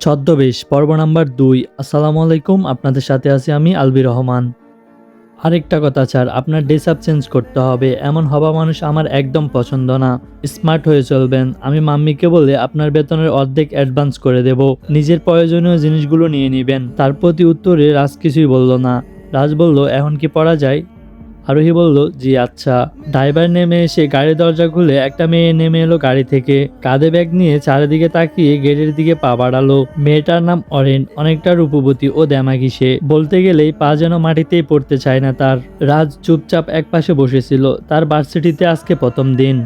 ছদ্মবেশ, পর্ব নাম্বার দুই। আসসালামু আলাইকুম, আপনাদের সাথে আছি আমি আলবি রহমান। আরেকটা কথা স্যার, আপনার ড্রেস আপ চেঞ্জ করতে হবে। এমন হবা মানুষ আমার একদম পছন্দ না। স্মার্ট হয়ে চলবেন। আমি মাম্মিকে বলে আপনার বেতনের অর্ধেক অ্যাডভান্স করে দেব। নিজের প্রয়োজনীয় জিনিসগুলো নিয়ে নেবেন। তার প্রতি উত্তরে রাজ কিছুই বলল না। রাজ বলল, এখন কি পড়া যায়? আরোহী বলল, জি আচ্ছা। ড্রাইভার নেমে এসে গাড়ির দরজা খুলে একটা মেয়ে নেমে এলো গাড়ি থেকে। কাঁধে ব্যাগ নিয়ে চারিদিকে তাকিয়ে গেটের দিকে পা বাড়ালো। মেয়েটার নাম অরেন, অনেকটা রূপবতী ও দ্যামাগি সে। বলতে গেলেই পা যেন মাটিতেই পড়তে চায় না তার। রাজ চুপচাপ এক পাশে বসেছিল। তার ভার্সিটিতে আজকে প্রথম দিন।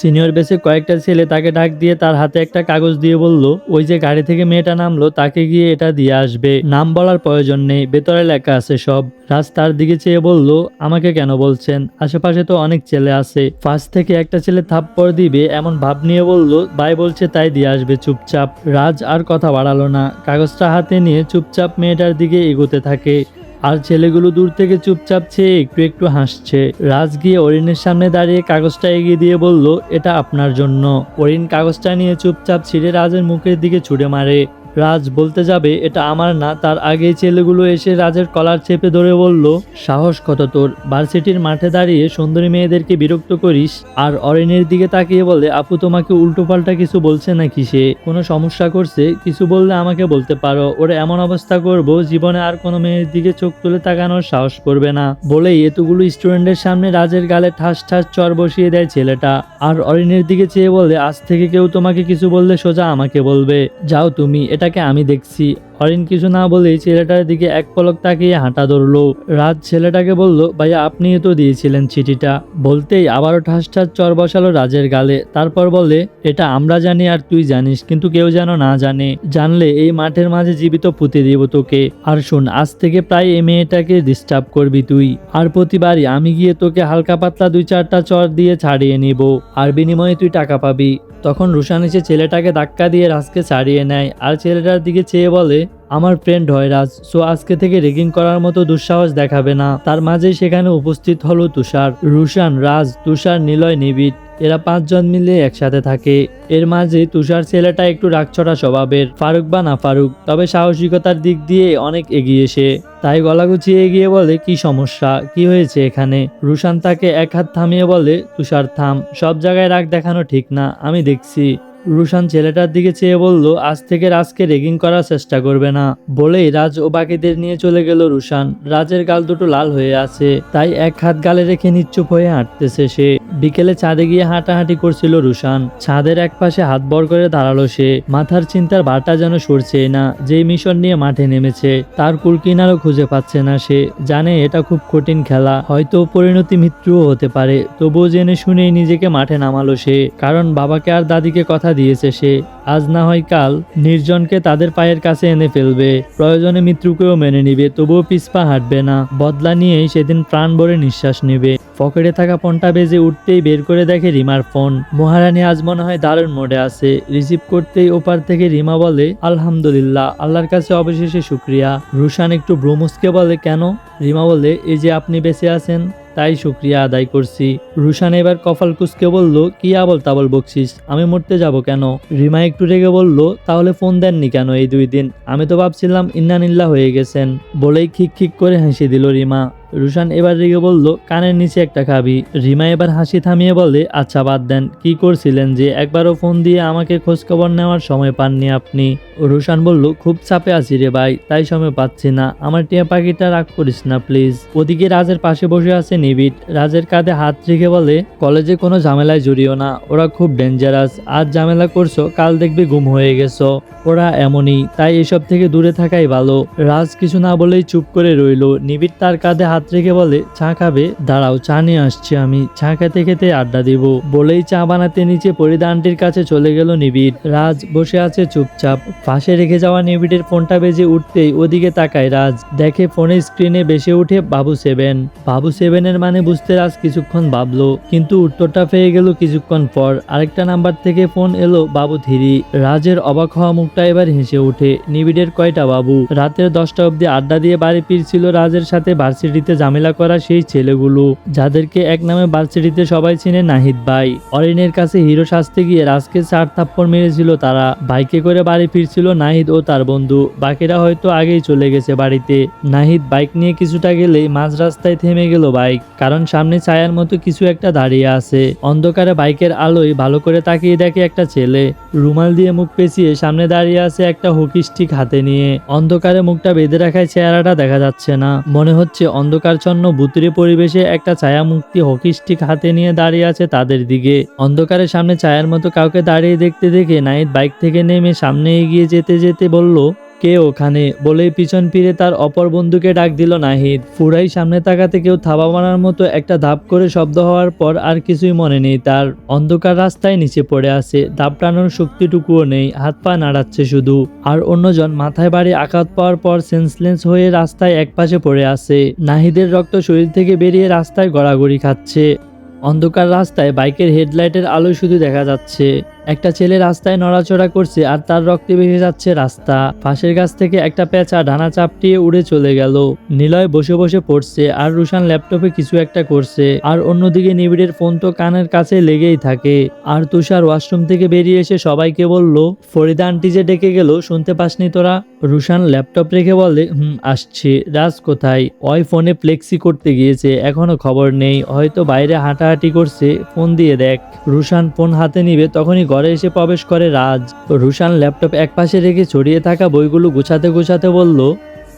সিনিয়র বেসে কয়েকটা ছেলে তাকে ডাক দিয়ে তার হাতে একটা কাগজ দিয়ে বলল, ওই যে গাড়ি থেকে মেয়েটা নামলো, তাকে গিয়ে এটা দিয়ে আসবে। নাম বলার প্রয়োজন নেই, ভেতরে লেখা আছে সব। রাজ তার দিকে চেয়ে বলল, আমাকে কেন বলছেন? আশেপাশে তো অনেক ছেলে আছে। ফার্স্ট থেকে একটা ছেলে থাপ্পড় দিবে, এমন ভাব নিয়ে বলল, ভাই বলছে তাই দিয়ে আসবে, চুপচাপ। রাজ আর কথা বাড়ালো না। কাগজটা হাতে নিয়ে চুপচাপ মেয়েটার দিকে এগোতে থাকে। আর ছেলেগুলো দূর থেকে চুপচাপ চেয়ে একটু একটু হাসছে। রাজ গিয়ে অরিনের সামনে দাঁড়িয়ে কাগজটা এগিয়ে দিয়ে বলল, এটা আপনার জন্য। অরিন কাগজটা নিয়ে চুপচাপ ছিঁড়ে রাজের মুখের দিকে ছুড়ে মারে। রাজ বলতে যাবে, এটা আমার না। তার আগেই ছেলেগুলো এসে রাজের কলার চেপে ধরে বলল, সাহস কত তোর? ভার্সিটির মাঠে দাঁড়িয়ে সুন্দরী মেয়েদেরকে বিরক্ত করিস? আর অরিনের দিকে তাকিয়ে বলে, আপু, তোমাকে উল্টোপাল্টা কিছু বলছে নাকি সে? কোনো সমস্যা করছে? কিছু বললে আমাকে বলতে পারো। ওরা এমন অবস্থা করব, জীবনে আর কোনো মেয়ের দিকে চোখ তুলে তাকানোর সাহস করবে না। বলেই এতগুলো স্টুডেন্টের সামনে রাজের গালে ঠাস ঠাস চর বসিয়ে দেয় ছেলেটা। আর অরিনের দিকে চেয়ে বলে, আজ থেকে কেউ তোমাকে কিছু বললে সোজা আমাকে বলবে। যাও তুমি এটাকে আমি দেখছি। অরিন কিছু না বলেই ছেলেটার দিকে এক পলক তাকিয়ে হাঁটা ধরলো। রাজ ছেলেটাকে বলল, ভাইয়া, আপনিই তো দিয়েছিলেন চিঠিটা। বলতেই আবারও ঠাস ঠাস চর বসালো রাজের গালে। তারপর বলে, এটা আমরা জানি আর তুই জানিস, কিন্তু কেউ যেন না জানে। জানলে এই মাঠের মাঝে জীবিত পুঁতে দিব তোকে। আর শোন, আজ থেকে প্রায় এই মেয়েটাকে ডিস্টার্ব করবি তুই। আর প্রতিবারই আমি গিয়ে তোকে হালকা পাতলা দুই চারটা চর দিয়ে ছাড়িয়ে নিব। আর বিনিময়ে তুই টাকা পাবি। তখন রুশান এসে ছেলেটাকে ধাক্কা দিয়ে রাজকে ছাড়িয়ে নেয়। আর ছেলেটার দিকে চেয়ে বলে, আমার ফ্রেন্ড হয় রাজ সো আজকে থেকে রেগিং করার মতো দুঃসাহস দেখাবে না। তার মাঝে সেখানে উপস্থিত হলো তুষার। রুশান, রাজ, তুষার, নিলয়, নিবিড়। এরা পাঁচজন মিলে একসাথে থাকে। এর মাঝে তুষার ছেলেটা একটু রাগছড়া স্বভাবের, ফারুক বা না ফারুক, তবে সাহসিকতার দিক দিয়ে অনেক এগিয়ে সে তাই গলা গুছিয়ে এগিয়ে বলে, কি সমস্যা? কি হয়েছে এখানে? রুশান তাকে এক হাত থামিয়ে বলে, তুষার থাম, সব জায়গায় রাগ দেখানো ঠিক না, আমি দেখছি। রুশান ছেলেটার দিকে চেয়ে বলল, আজ থেকে রাজকে রেগিং করার চেষ্টা করবে না। বলেই রাজ ও বাকিদের নিয়ে চলে গেল রুশান। রাজের গাল দুটো লাল হয়ে আছে, তাই এক হাত গালে রেখে নিচ্চুপ হয়ে হাঁটতেছে সে। বিকেলে ছাদে গিয়ে হাঁটাহাঁটি করছিল রুশান। ছাদের এক পাশে হাত বর করে দাঁড়াল সে। মাথার চিন্তার বারটা যেন সরছে না, যেই মিশন নিয়ে মাঠে নেমেছে। তার কুলকিনারও খুঁজে পাচ্ছে না সে। জানে এটা খুব কঠিন খেলা, হয়তো পরিণতি মৃত্যুও হতে পারে। তবুও জেনে শুনেই নিজেকে মাঠে নামালো সে। কারণ বাবাকে আর দাদিকে কথা দিয়েছে সে। আজ না হয় কাল নির্জনকে তাদের পায়ের কাছে এনে ফেলবে। প্রয়োজনে মৃত্যুকেও মেনে নিবে, তবুও পিছপা হাঁটবে না। বদলা নিয়েই সেদিন প্রাণ ভরে নিঃশ্বাস নেবে। পকেটে থাকা ফোনটা বেজে উঠতেই বের করে দেখে রিমার ফোন। মহারানী আজ মনে হয় দারুণ মোডে আছে। রিসিভ করতেই ওপার থেকে রিমা বলে, আলহামদুলিল্লাহ, আল্লাহর কাছে অবশেষে শুক্রিয়া। রুশান একটু ব্রুমুসকে বলে, কেন? রিমা বলে, এই যে আপনি বেঁচে আছেন তাই শুক্রিয়া আদায় করছি। রুশান এবার কপাল কুসকে বলল, কি আবল তাবল বকছিস আমি মরতে যাব কেন? রিমা একটু রেগে বলল, তাহলে ফোন দেননি কেন এই দুই দিন? আমি তো ভাবছিলাম ইন্নানিল্লা হয়ে গেছেন। বলেই খিক খিক করে হেসে দিল রিমা। রুশান এবার রেগে বলল, কানের নিচে একটা খাবি। রিমা এবার হাসি থামিয়ে বলে আচ্ছা বাদ দেন। কি করছিলেন যে একবারও ফোন দিয়ে আমাকে খোঁজখবর নেওয়ার সময় পাননি আপনি? রুশান বলল, খুব চাপে আছি রে ভাই, তাই সময় পাচ্ছি না। আমার টিয়া পাখিটা রাগ করিস না, প্লিজ। ওদিকে রাজের পাশে বসে আছে নিবিড়। রাজের কাঁধে হাত রেখে বলে, কলেজে কোনো ঝামেলায় জড়িও না, ওরা খুব ডেঞ্জারাস আজ ঝামেলা করছ, কাল দেখবি গুম হয়ে গেছো। ওরা এমনই, তাই এসব থেকে দূরে থাকাই ভালো। রাজ কিছু না বলেই চুপ করে রইল। নিবিড় তার কাঁধে হাত রেখে বলে, চা খাবে? দাঁড়াও, চা নিয়ে আসছি আমি। চা খেতে খেতে আড্ডা দিব। বলেই চা বানাতে নিচে পরিধানটির কাছে চলে গেল নিবিড়। রাজ বসে আছে চুপচাপ। পাশে রেখে যাওয়া নিবিড়ের ফোনটা বেজে উঠতেই ওদিকে তাকায় রাজ। দেখে ফোনের স্ক্রিনে বেসে উঠে বাবু সেভেন। বাবু সেভেনের মানে বুঝতে রাজ কিছুক্ষণ ভাবলো, কিন্তু উত্তরটা পেয়ে গেল কিছুক্ষণ পর। আরেকটা নাম্বার থেকে ফোন এলো বাবু থিরি রাজের অবাক হওয়া মুখটা এবার হেসে ওঠে। নিবিড়ের কয়টা বাবু? রাতের দশটা অবধি আড্ডা দিয়ে বাড়ি ফিরছিল রাজের সাথে ভার্সিটিতে। ভার্সিটিতে ঝামেলা করা সেই ছেলেগুলো, যাদেরকে এক নামে ভার্সিটিতে সবাই চিনে নাহিদ ভাই। অরিনের কাছে হিরো সাজতে গিয়ে রাজকে চার থাপ্পড় মেরেছিল তারা। বাইকে করে বাড়ি ফিরছিল নাহিদ ও তার বন্ধু। বাকিরা হয়তো আগেই চলে গেছে বাড়িতে। নাহিদ বাইক নিয়ে কিছুটা গেলেই মাঝ রাস্তায় থেমে গেল বাইক, কারণ সামনে ছায়ার মতো কিছু একটা দাঁড়িয়ে আছে। অন্ধকারে বাইকের আলোয় ভালো করে তাকিয়ে দেখে একটা ছেলে। রুমাল দিয়ে মুখ পেঁচিয়ে সামনে দাঁড়িয়ে আছে একটা হকি স্টিক হাতে নিয়ে। অন্ধকারে মুখটা বেঁধে রাখায় চেহারাটা দেখা যাচ্ছে না। মনে হচ্ছে অন্ধকারচ্ছন্ন বুতরে পরিবেশে একটা ছায়ামুক্তি হকি স্টিক হাতে নিয়ে দাঁড়িয়ে আছে তাদের দিকে। অন্ধকারের সামনে ছায়ার মতো কাউকে দাঁড়িয়ে দেখতে দেখে নাহিদ বাইক থেকে নেমে সামনে এগিয়ে যেতে যেতে বলল কে ওখানে? বলেই পিছন ফিরে তার অপর বন্ধুকে ডাক দিল নাহিদ। ফুরাই সামনে তাকাতে কেউ থাবা মারার মতো একটা ধাপ করে শব্দ হওয়ার পর আর কিছুই মনে নেই। তার অন্ধকার রাস্তায় নিচে পড়ে আছে। ধাপ টানোর শক্তিটুকুও নেই। হাত পা নাড়াচ্ছে শুধু। আর অন্যজন মাথায় বাড়ি আঘাত পাওয়ার পর সেন্সলেন্স হয়ে রাস্তায় একপাশে পড়ে আছে। নাহিদের রক্ত শরীর থেকে বেরিয়ে রাস্তায় গড়াগড়ি খাচ্ছে। অন্ধকার রাস্তায় বাইকের হেডলাইটের আলো শুধু দেখা যাচ্ছে। একটা ছেলে রাস্তায় নড়াচড়া করছে আর তার রক্তে ভেসে যাচ্ছে রাস্তা। পাশের গাছ থেকে একটা পেঁচা ডানা চাপটিয়ে উড়ে চলে গেল। নিলয় বসে বসে পড়ছে আর রুশান ল্যাপটপে কিছু একটা করছে। আর অন্যদিকে নিবিড়ের ফোন তো কানের কাছে লেগেই থাকে। আর তুষার ওয়াশরুম থেকে বেরিয়ে এসে সবাইকে বলল, ফরিদা আন্টি যে ডেকে গেল, শুনতে পাসনি তোরা? রুশান ল্যাপটপ রেখে বলে, হুম, আসছি। রাজ কোথায়? ওই ফোনে ফ্লেক্সি করতে গিয়েছে, এখনও খবর নেই। হয়তো বাইরে হাঁটাহাঁটি করছে, ফোন দিয়ে দেখ। রুশান ফোন হাতে নিবে, তখনই ঘরে এসে প্রবেশ করে রাজ। রুশান ল্যাপটপ একপাশে রেখে ছড়িয়ে থাকা বইগুলো গুছাতে গুছাতে বলল,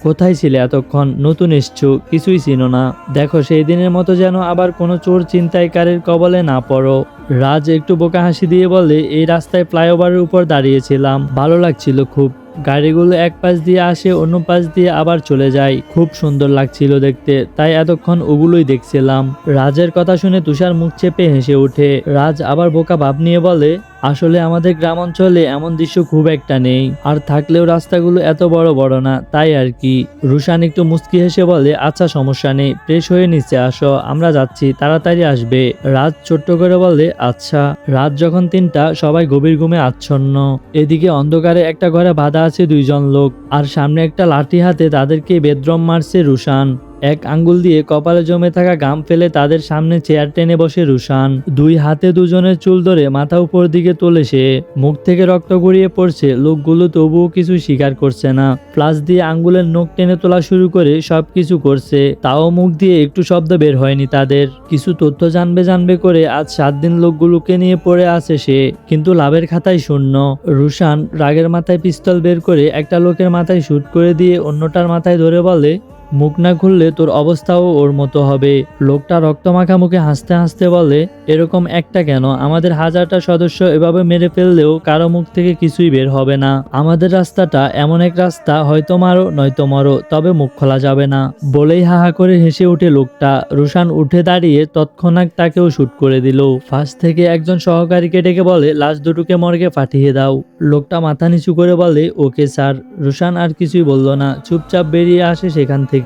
কোথায় ছিলে এতক্ষণ? নতুন এসছো, কিছুই চিনো না। দেখো, সেই দিনের মতো যেন আবার কোনো চোর চিন্তাইকারের কবলে না পড়ো। রাজ একটু বোকা হাসি দিয়ে বলে, এই রাস্তায় ফ্লাইওভারের উপর দাঁড়িয়েছিলাম। ভালো লাগছিল খুব। গাড়িগুলো এক পাশ দিয়ে আসে, অন্য পাশ দিয়ে আবার চলে যায়। খুব সুন্দর লাগছিল দেখতে, তাই এতক্ষণ ওগুলোই দেখছিলাম। রাজের কথা শুনে তুষার মুখ চেপে হেসে ওঠে। রাজ আবার বোকা ভাব নিয়ে বলে আসলে আমাদের গ্রাম অঞ্চলে এমন দৃশ্য খুব একটা নেই। আর থাকলেও রাস্তাগুলো এত বড় বড় না, তাই আর কি। রুশান একটু মুস্কি হেসে বলে আচ্ছা সমস্যা নেই, ফ্রেশ হয়ে নিচে আসো, আমরা যাচ্ছি, তাড়াতাড়ি আসবে। রাত ছোট্ট করে বলে আচ্ছা। রাত যখন তিনটা, সবাই গভীর ঘুমে আচ্ছন্ন। এদিকে অন্ধকারে একটা ঘরে বাঁধা আছে দুইজন লোক, আর সামনে একটা লাঠি হাতে তাদেরকে বেদ্রম মারছে রুশান। এক আঙ্গুল দিয়ে কপালে জমে থাকা গাম ফেলে তাদের সামনে চেয়ার টেনে বসে রুশান। দুই হাতে দুজনের চুল ধরে মাথা উপর দিকে তোলে সে। মুখ থেকে রক্ত গড়িয়ে পড়ছে, লোকগুলো তবুও কিছু স্বীকার করছে না। ফ্লাস দিয়ে আঙ্গুলের নখ টেনে তোলা শুরু করে সব কিছু করছে। তাও মুখ দিয়ে একটু শব্দ বের হয়নি তাদের। কিছু তথ্য জানবে জানবে করে আজ সাত দিন লোকগুলোকে নিয়ে পড়ে আছে সে, কিন্তু লাভের খাতায় শূন্য। রুশান রাগের মাথায় পিস্তল বের করে একটা লোকের মাথায় শুট করে দিয়ে অন্যটার মাথায় ধরে বলে মুখ না খুললে তোর অবস্থাও ওর মতো হবে। লোকটা রক্তমাখা মুখে হাসতে হাসতে বলে, এরকম একটা কেন? আমাদের হাজারটা সদস্য এভাবে মেরে ফেললেও কারও মুখ থেকে কিছুই বের হবে না। আমাদের রাস্তাটা এমন এক রাস্তা, হয়তো মারো, নয়তো মরো, তবে মুখ খোলা যাবে না। বলেই হাহা করে হেসে উঠে লোকটা। রুশান উঠে দাঁড়িয়ে তৎক্ষণাৎ তাকেও শুট করে দিল। ফার্স্ট থেকে একজন সহকারীকে ডেকে বলে, লাশ দুটোকে মর্গে পাঠিয়ে দাও। লোকটা মাথা নিচু করে বলে, ওকে স্যার। রুশান আর কিছুই বলল না। চুপচাপ বেরিয়ে আসে সেখান থেকে।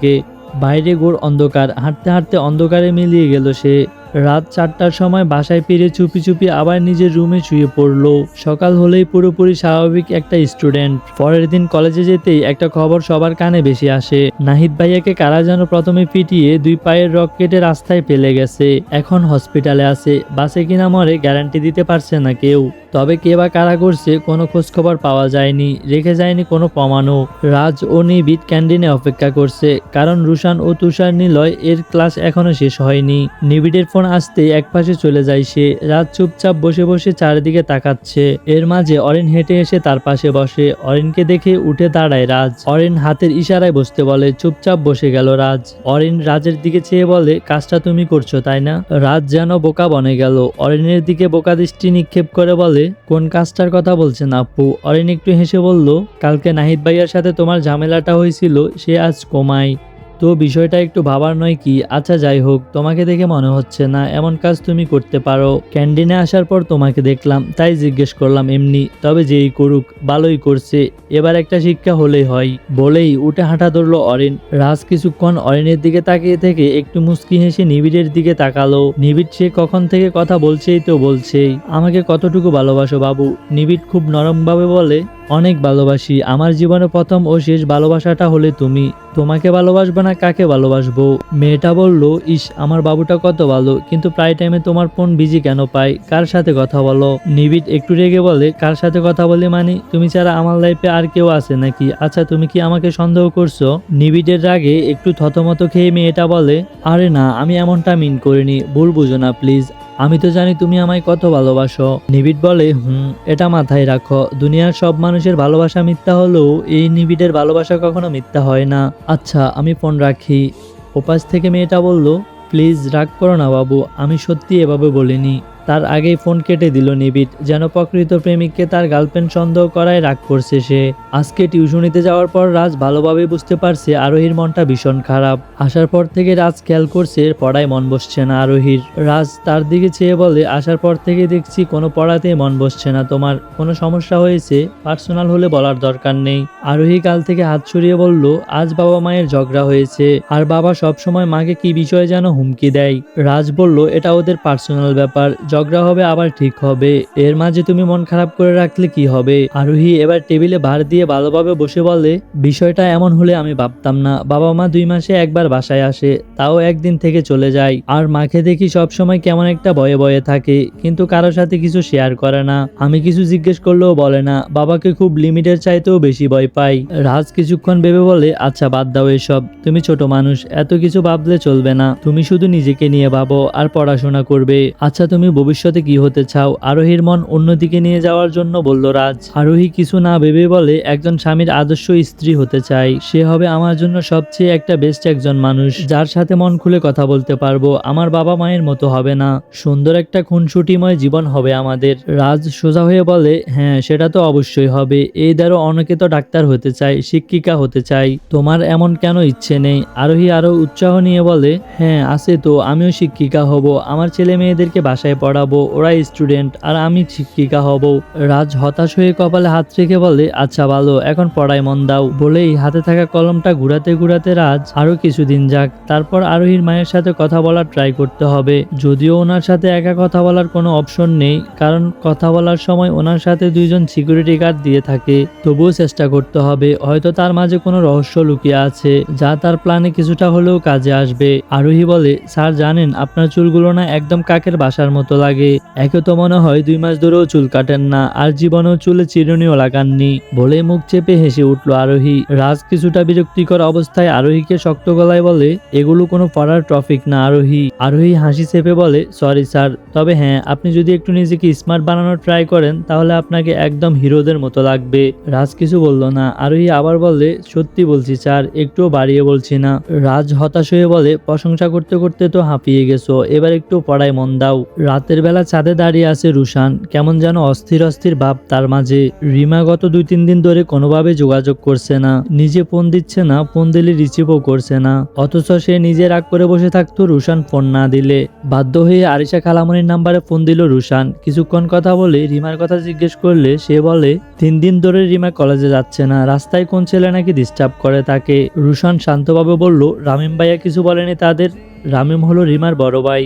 বাইরে গোর অন্ধকার হাঁটতে হাঁটতে অন্ধকারে মিলিয়ে গেল সে। রাত চারটার সময় বাসায় ফিরে চুপি চুপি আবার নিজের রুমে শুয়ে পড়ল। সকাল হলেই পুরোপুরি স্বাভাবিক একটা স্টুডেন্ট পরের দিন কলেজে যেতেই একটা খবর সবার কানে বেশি আসে। নাহিদ ভাইয়াকে কারা যেন প্রথমে পিটিয়ে দুই পায়ের রক কেটে রাস্তায় ফেলে গেছে। এখন হসপিটালে আছে। বাসে কিনা মরে গ্যারান্টি দিতে পারছে না কেউ। তবে কে বা কারা করছে কোনো খোঁজখবর পাওয়া যায়নি। রেখে যায়নি কোনো প্রমাণও। রাজ ও নিবিদ ক্যান্টিনে অপেক্ষা করছে। কারণ রুশান ও তুষার নিলয় এর ক্লাস এখনও শেষ হয়নি। নিবিডের ফোন আসতেই একপাশে চলে যায় সে। রাত চুপচাপ বসে বসে চারিদিকে তাকাচ্ছে। এর মাঝে অরিন হেঁটে এসে তার পাশে বসে। অরিনকে দেখে উঠে দাঁড়ায় রাজ। অরেন হাতের ইশারায় বসতে বলে, চুপচাপ বসে গেল রাজ। অরেন রাজের দিকে চেয়ে বলে, কাজটা তুমি করছ, তাই না? রাজ যেন বোকা বনে গেল। অরেনের দিকে বোকা দৃষ্টি নিক্ষেপ করে বলে, কোন কাজটার কথা বলছেন আপু? অরেন একটু হেসে বলল, কালকে নাহিদ ভাইয়ার সাথে তোমার ঝামেলাটা হয়েছিল, সে আজ কমায়। তো বিষয়টা একটু ভাবার নয় কি আচ্ছা যাই হোক, তোমাকে দেখে মনে হচ্ছে না, এমন কাজ তুমি করতে পারো। ক্যান্টিনে আসার পর তোমাকে দেখলাম, তাই জিজ্ঞেস করলাম এমনি, তবে যেই করুক, ভালোই করছে। এবার একটা শিক্ষা হলেই হয়। বলেই উঠে হাঁটা ধরলো অরিন। রাজ কিছুক্ষণ অরিনের দিকে তাকিয়ে থেকে একটু মুস্কি হেসে নিবিড়ের দিকে তাকালো। নিবিড় সে কখন থেকে কথা বলছেই তো বলছেই। আমাকে কতটুকু ভালোবাসো বাবু? নিবিড় খুব নরমভাবে বলে অনেক ভালোবাসি। আমার জীবনে প্রথম ও শেষ ভালোবাসাটা হলে তুমি। তোমাকে ভালোবাসবো না কাকে ভালোবাসবো? মেয়েটা বলল, ইস, আমার বাবুটা কত ভালো। কিন্তু প্রায় টাইমে তোমার ফোন বিজি কেন পাই? কার সাথে কথা বলো? নিবিড় একটু রেগে বলে, কার সাথে কথা বলি মানে? তুমি ছাড়া আমার লাইফে আর কেউ আছে নাকি? আচ্ছা তুমি কি আমাকে সন্দেহ করছ? নিবিড়ের রাগে একটু থতমত খেয়ে মেয়েটা বলে, আরে না, আমি এমনটা মিন করিনি। ভুল বুঝো না প্লিজ আমি তো জানি তুমি আমায় কত ভালোবাসো। নিবিড় বলে, হুম, এটা মাথায় রাখো। দুনিয়ার সব মানুষের ভালোবাসা মিথ্যা হলেও এই নিবিড়ের ভালোবাসা কখনো মিথ্যা হয় না। আচ্ছা আমি ফোন রাখি। ওপাশ থেকে মেয়েটা বলল, প্লিজ রাগ করো না বাবু, আমি সত্যি এভাবে বলিনি। তার আগেই ফোন কেটে দিল নিবিড়, যেন প্রকৃত প্রেমিককে তার গার্লফ্রেন্ড সন্দেহ করায় রাগ করছে সে। আজকে টিউশনিতে যাওয়ার পর রাজ ভালোভাবে বুঝতে পারছে আরোহীর মনটা ভীষণ খারাপ। আসার পর থেকে রাজ খেয়াল করছে পড়ায় মন বসছে না আরোহীর। রাজ তার দিকে চেয়ে বলে, আসার পর থেকে দেখছি কোনো পড়াতেই মন বসছে না তোমার। কোনো সমস্যা হয়েছে? পার্সোনাল হলে বলার দরকার নেই। আরোহী কাল থেকে হাত সরিয়ে বলল, আজ বাবা মায়ের ঝগড়া হয়েছে। আর বাবা সব সময় মাকে কি বিষয়ে যেন হুমকি দেয়? রাজ বলল, এটা ওদের পার্সোনাল ব্যাপার। ঝগড়া হবে, আবার ঠিক হবে। এর মাঝে তুমি মন খারাপ করে রাখলে কি হবে? আরোহী এবার টেবিলে ভার দিয়ে ভালোভাবে বসে বলে, বিষয়টা এমন হলে আমি ভাবতাম না। বাবা মা দুই মাসে একবার বাসায় আসে, তাও একদিন থেকে চলে যায়। আর মাকে দেখি সব সময় কেমন একটা ভয়ে ভয়ে থাকে, কিন্তু কারোর সাথে কিছু শেয়ার করে না। আমি কিছু জিজ্ঞেস করলেও বলে না। বাবাকে খুব লিমিটের চাইতেও বেশি ভয় পাই। রাজ কিছুক্ষণ ভেবে বলে আচ্ছা বাদ দাও এসব। তুমি ছোট মানুষ, এত কিছু ভাবলে চলবে না। তুমি শুধু নিজেকে নিয়ে ভাবো আর পড়াশোনা করবে। আচ্ছা তুমি ভবিষ্যতে কি হতে চাও? আরোহীর মন অন্যদিকে নিয়ে যাওয়ার জন্য বলল, রাজ। আরোহী কিছু না ভেবে বলে, একজন স্বামীর আদর্শ স্ত্রী হতে চাই। সে হবে আমার জন্য সবচেয়ে একটা বেস্ট একজন মানুষ। যার সাথে মন খুলে কথা বলতে পারব। আমার বাবা মায়ের মতো হবে না। সুন্দর একটা খুনসুটিময় জীবন হবে আমাদের। রাজ সোজা হয়ে বলে হ্যাঁ সেটা তো অবশ্যই হবে। এই দ্বারও অনেকে তো ডাক্তার হতে চাই, শিক্ষিকা হতে চাই। তোমার এমন কেন ইচ্ছে নেই? আরোহী আরও উৎসাহ নিয়ে বলে হ্যাঁ আছে তো। আমিও শিক্ষিকা হব। আমার ছেলে মেয়েদেরকে বাসায় পড়াবো ওরা স্টুডেন্ট আর আমি শিক্ষিকা হব। রাজ হতাশ হয়ে কপালে হাত রেখে বলে আচ্ছা ভালো, এখন পড়ায় মন দাও। বলেই হাতে থাকা কলমটা ঘুরাতে ঘুরাতে রাজ আরও কিছুদিন যাক, তারপর আরোহীর মায়ের সাথে কথা বলার ট্রাই করতে হবে। যদিও ওনার সাথে একা কথা বলার কোনো অপশন নেই, কারণ কথা বলার সময় ওনার সাথে দুইজন সিকিউরিটি গার্ড দিয়ে থাকে, তবুও চেষ্টা করতে হবে। হয়তো তার মাঝে কোনো রহস্য লুকিয়ে আছে, যা তার প্ল্যানে কিছুটা হলেও কাজে আসবে। আরোহী বলে, স্যার, জানেন, আপনার চুলগুলো না একদম কাকের বাসার মতো লাগে। একে তো মনে হয় দুই মাস ধরেও চুল কাটেন না, আর জীবনেও চুলে চিরুনিও লাগাননি। বলে মুখ চেপে হেসে উঠল আরোহী। রাজ কিছুটা বিরক্তিকর অবস্থায় আরোহীকে শক্ত গলায় বলে, এগুলো কোনো পড়ার টপিক না আরোহী। আরোহী হাসি চেপে বলে, সরি স্যার, তবে হ্যাঁ আপনি যদি একটু নিজেকে স্মার্ট বানানোর ট্রাই করেন, তাহলে আপনাকে একদম হিরোদের মতো লাগবে। রাজ কিছু বলল না। আরোহী আবার বলে, সত্যি বলছি স্যার, একটুও বাড়িয়ে বলছি না। রাজ হতাশ হয়ে বলে, প্রশংসা করতে করতে তো হাঁপিয়ে গেছো, এবার একটু পড়ায় মন দাও। রাতের বেলা ছাদে দাঁড়িয়ে আছে রুশান। কেমন যেন অস্থির অস্থির ভাব তার মাঝে। রিমা গত দুই তিন দিন ধরে কোনোভাবে যোগাযোগ করছে না। নিজে ফোন দিচ্ছে না, ফোন দিলে রিসিভও করছে না। অথচ সে নিজে রাগ করে বসে থাকতো রুশান ফোন না দিলে। বাধ্য হয়ে আরিশা খালামনির নাম্বারে ফোন দিল রুশান। কিছুক্ষণ কথা বলে রিমার কথা জিজ্ঞেস করলে সে বলে, তিন দিন ধরে রিমা কলেজে যাচ্ছে না। রাস্তায় কোন ছেলে নাকি ডিস্টার্ব করে তাকে? রুশান শান্তভাবে বলল, রামিম ভাইয়া কিছু বলেনি তাদের? রামিম হলো রিমার বড় ভাই।